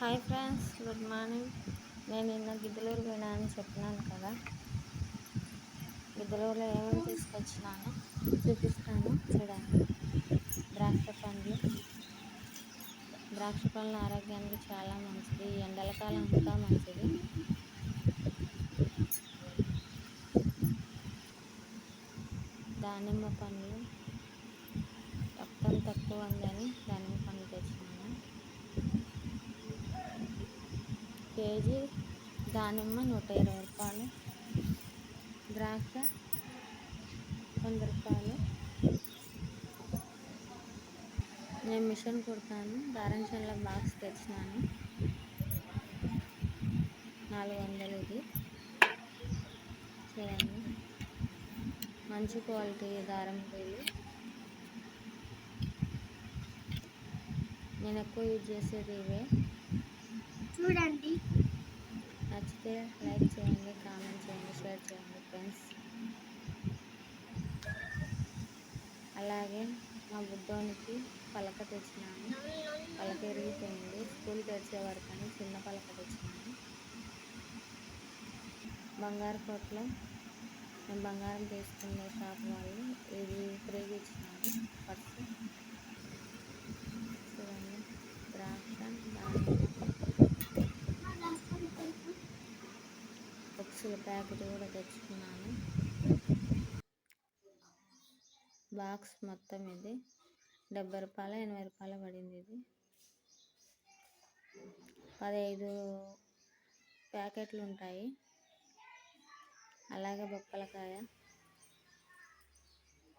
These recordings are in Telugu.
Hi friends good morning. నేను నిన్న గిద్దలూరు పోయినా అని చెప్పినాను కదా. గిద్దలూరులో ఏమేమి తీసుకొచ్చినాను చూపిస్తాను. చూడండి. ద్రాక్ష పండ్లు. ద్రాక్ష పండ్లు ఆరోగ్యానికి చాలా మంచిది. ఎండల ఎండలకాలం ఇంకా మంచిది. దానిమ్మ పండ్లు రక్తం తక్కువ ఉందని దానిమ్మ పండ్లు తెచ్చినాను కేజీ దానిమ్మ నూట ఇరవై రూపాయలు. ద్రాక్ష వంద రూపాయలు. నేను మిషన్ కుడతాను. దారం చెల్ల బాక్స్ తెచ్చినాను. నాలుగు వందలు ఇది. చేయండి. మంచి క్వాలిటీ దారం పోయి నేను ఎక్కువ యూజ్ చేసేది ఇవే. చూడండి. నచ్చితే లైక్ చేయండి కామెంట్ చేయండి షేర్ చేయండి ఫ్రెండ్స్. అలాగే మా బుద్ధోనికి పలక తెచ్చినాను. పలక ఎరిగిపోయింది స్కూల్ తెరిచే వరకు అని చిన్న పలక తెచ్చినాను. బంగారు కోట్లో నేను బంగారం తీసుకునే షాప్ వాళ్ళు ఇది ఫ్రీగా ఇచ్చినారు. పర్సు చూడండి ద్రాక్ష దానిమ్మ చిప్స్ల ప్యాకెట్ కూడా తెచ్చుకున్నాను. బాక్స్ మొత్తం ఇది. డెబ్బై రూపాయలు ఎనభై రూపాయలు పడింది ఇది. పదహైదు ప్యాకెట్లు ఉంటాయి. అలాగే బొప్పలకాయ.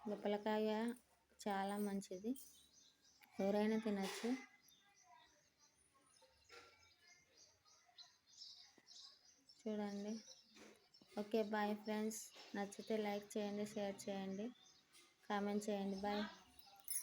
బొప్పలకాయ చాలా మంచిది. ఎవరైనా తినచ్చు. చూడండి. Okay bye friends. నచ్చితే లైక్ చేయండి షేర్ చేయండి. కామెంట్ చేయండి. బాయ్.